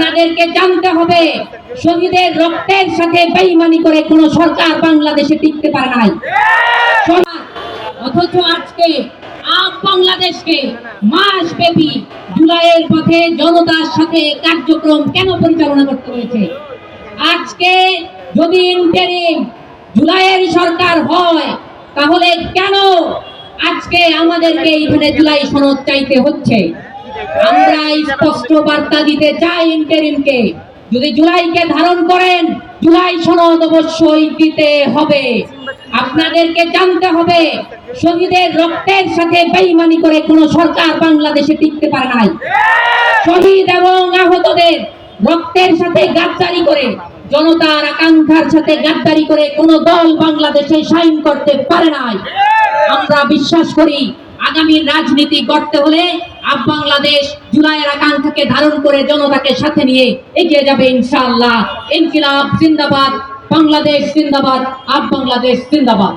আপনাদেরকে জানতে হবে, শহীদের রক্তের সাথে বেইমানি করে কোন সরকার বাংলাদেশে টিকতে পারে নাই। অথচ আজকে বাংলাদেশকে মাস ব্যাপী জুলাইয়ের পথে জনতার সাথে কার্যক্রম কেন পরিচালনা করতে হয়েছে? আজকে যদি ইন্টারিম জুলাইয়ের সরকার হয়, তাহলে কেন আজকে আমাদেরকে এখানে জুলাই সনদ চাইতে হচ্ছে? আমরা স্পষ্ট বার্তা দিতে চাই ইন্টারিমকে। যদি জুলাইকে ধারণ করেন, জুলাই সনদ অবশ্যই দিতে হবে। আপনাদেরকে জানতে হবে, শহীদের রক্তের সাথে বেইমানি করে সরকার বাংলাদেশে টিকতে পারে নাই। শহীদ এবং আহতদের রক্তের সাথে গাদ্দারি করে, জনতার আকাঙ্ক্ষার সাথে গাদ্দারি করে কোন দল বাংলাদেশে সাইন করতে পারে নাই। আমরা বিশ্বাস করি আগামী রাজনীতি গড়তে হলে আপ বাংলাদেশ জুলাইয়ের আকাঙ্ক্ষাকে ধারণ করে জনতাকে সাথে নিয়ে এগিয়ে যাবে ইনশাআল্লাহ। ইনকিলাব জিন্দাবাদ, বাংলাদেশ জিন্দাবাদ, আপ বাংলাদেশ জিন্দাবাদ।